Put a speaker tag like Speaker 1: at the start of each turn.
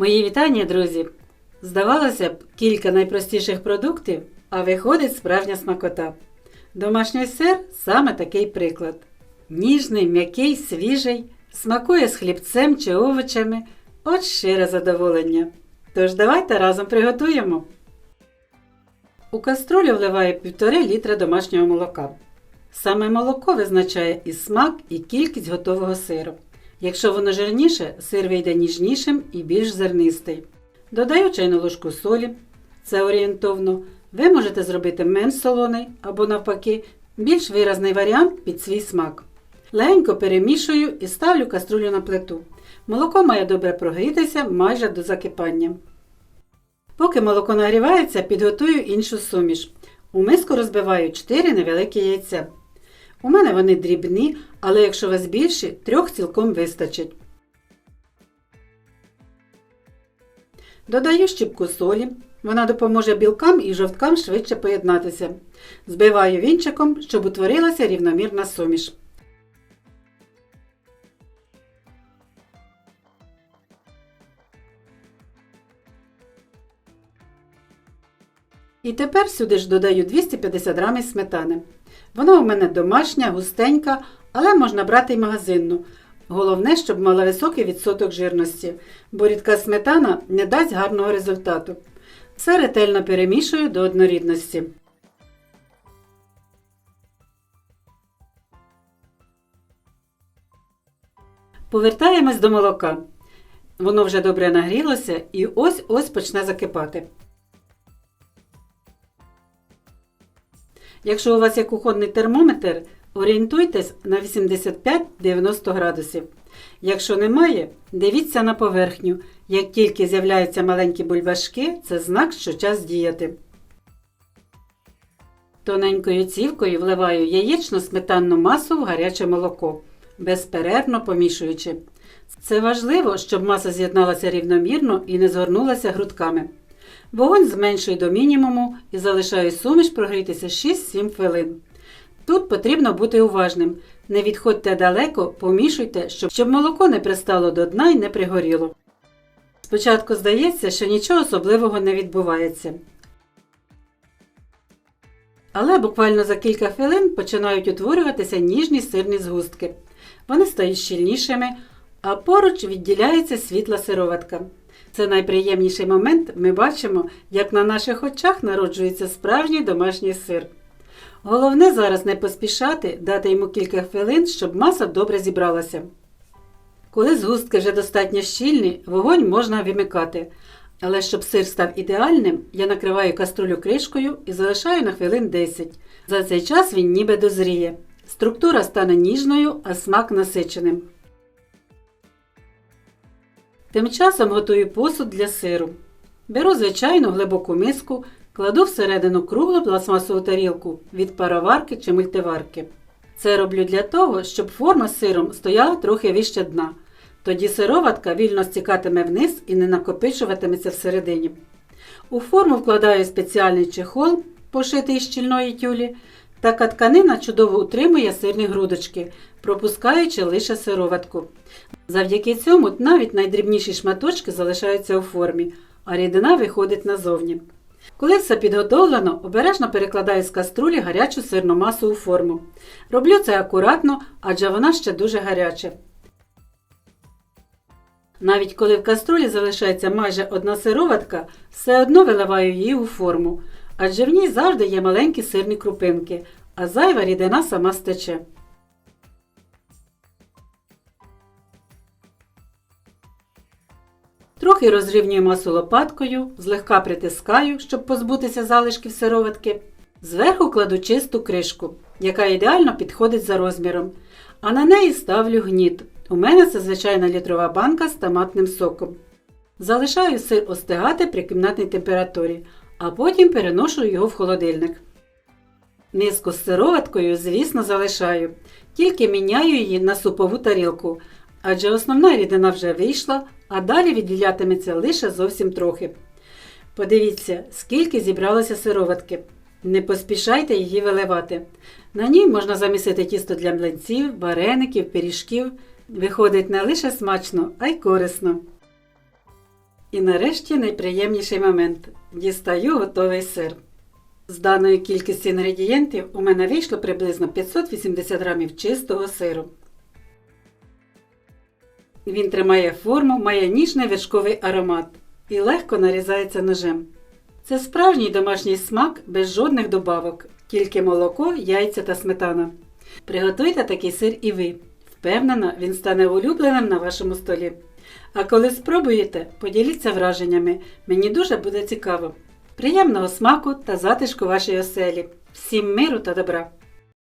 Speaker 1: Мої вітання, друзі! Здавалося б, кілька найпростіших продуктів, а виходить справжня смакота. Домашній сир саме такий приклад. Ніжний, м'який, свіжий, смакує з хлібцем чи овочами. От щире задоволення. Тож давайте разом приготуємо. У каструлю вливаю 1,5 літра домашнього молока. Саме молоко визначає і смак, і кількість готового сиру. Якщо воно жирніше, сир вийде ніжнішим і більш зернистий. Додаю чайну ложку солі, це орієнтовно. Ви можете зробити менш солоний або навпаки, більш виразний варіант під свій смак. Легенько перемішую і ставлю каструлю на плиту. Молоко має добре прогрітися майже до закипання. Поки молоко нагрівається, підготую іншу суміш. У миску розбиваю 4 невеликі яйця. У мене вони дрібні, але якщо вас більші, трьох цілком вистачить. Додаю щіпку солі. Вона допоможе білкам і жовткам швидше поєднатися. Збиваю вінчиком, щоб утворилася рівномірна суміш. І тепер сюди ж додаю 250 грамів сметани. Вона у мене домашня, густенька, але можна брати й магазинну. Головне, щоб мала високий відсоток жирності, бо рідка сметана не дасть гарного результату. Все ретельно перемішую до однорідності. Повертаємось до молока. Воно вже добре нагрілося і ось ось почне закипати. Якщо у вас є кухонний термометр, орієнтуйтесь на 85-90 градусів. Якщо немає, дивіться на поверхню. Як тільки з'являються маленькі бульбашки, це знак, що час діяти. Тоненькою цівкою вливаю яєчно сметанну масу в гаряче молоко, безперервно помішуючи. Це важливо, щоб маса з'єдналася рівномірно і не згорнулася грудками. Вогонь зменшую до мінімуму і залишаю суміш прогрітися 6-7 хвилин. Тут потрібно бути уважним. Не відходьте далеко, помішуйте, щоб, молоко не пристало до дна і не пригоріло. Спочатку здається, що нічого особливого не відбувається. Але буквально за кілька хвилин починають утворюватися ніжні сирні згустки. Вони стають щільнішими, а поруч відділяється світла сироватка. Це найприємніший момент ми бачимо, як на наших очах народжується справжній домашній сир. Головне зараз не поспішати, дати йому кілька хвилин, щоб маса добре зібралася. Коли згустки вже достатньо щільні, вогонь можна вимикати. Але щоб сир став ідеальним, я накриваю каструлю кришкою і залишаю на хвилин 10. За цей час він ніби дозріє. Структура стане ніжною, а смак насиченим. Тим часом готую посуд для сиру. Беру звичайну глибоку миску, кладу всередину круглу пластмасову тарілку від пароварки чи мультиварки. Це роблю для того, щоб форма з сиром стояла трохи вище дна. Тоді сироватка вільно стікатиме вниз і не накопичуватиметься всередині. У форму вкладаю спеціальний чехол, пошитий з щільної тюлі. Така тканина чудово утримує сирні грудочки, пропускаючи лише сироватку. Завдяки цьому навіть найдрібніші шматочки залишаються у формі, а рідина виходить назовні. Коли все підготовлено, обережно перекладаю з каструлі гарячу сирну масу у форму. Роблю це акуратно, адже вона ще дуже гаряча. Навіть коли в каструлі залишається майже одна сироватка, все одно виливаю її у форму, адже в ній завжди є маленькі сирні крупинки, а зайва рідина сама стече. Трохи розрівнюю масу лопаткою, злегка притискаю, щоб позбутися залишків сироватки. Зверху кладу чисту кришку, яка ідеально підходить за розміром, а на неї ставлю гніт. У мене це звичайна літрова банка з томатним соком. Залишаю сир остигати при кімнатній температурі, а потім переношу його в холодильник. Миску з сироваткою, звісно, залишаю, тільки міняю її на супову тарілку, адже основна рідина вже вийшла, а далі відділятиметься лише зовсім трохи. Подивіться, скільки зібралося сироватки. Не поспішайте її виливати. На ній можна замісити тісто для млинців, вареників, пиріжків. Виходить не лише смачно, а й корисно. І нарешті найприємніший момент дістаю готовий сир. З даної кількості інгредієнтів у мене вийшло приблизно 580 грамів чистого сиру. Він тримає форму, має ніжний вершковий аромат і легко нарізається ножем. Це справжній домашній смак без жодних добавок, тільки молоко, яйця та сметана. Приготуйте такий сир і ви. Впевнена, він стане улюбленим на вашому столі. А коли спробуєте, поділіться враженнями. Мені дуже буде цікаво. Приємного смаку та затишку вашій оселі. Всім миру та добра!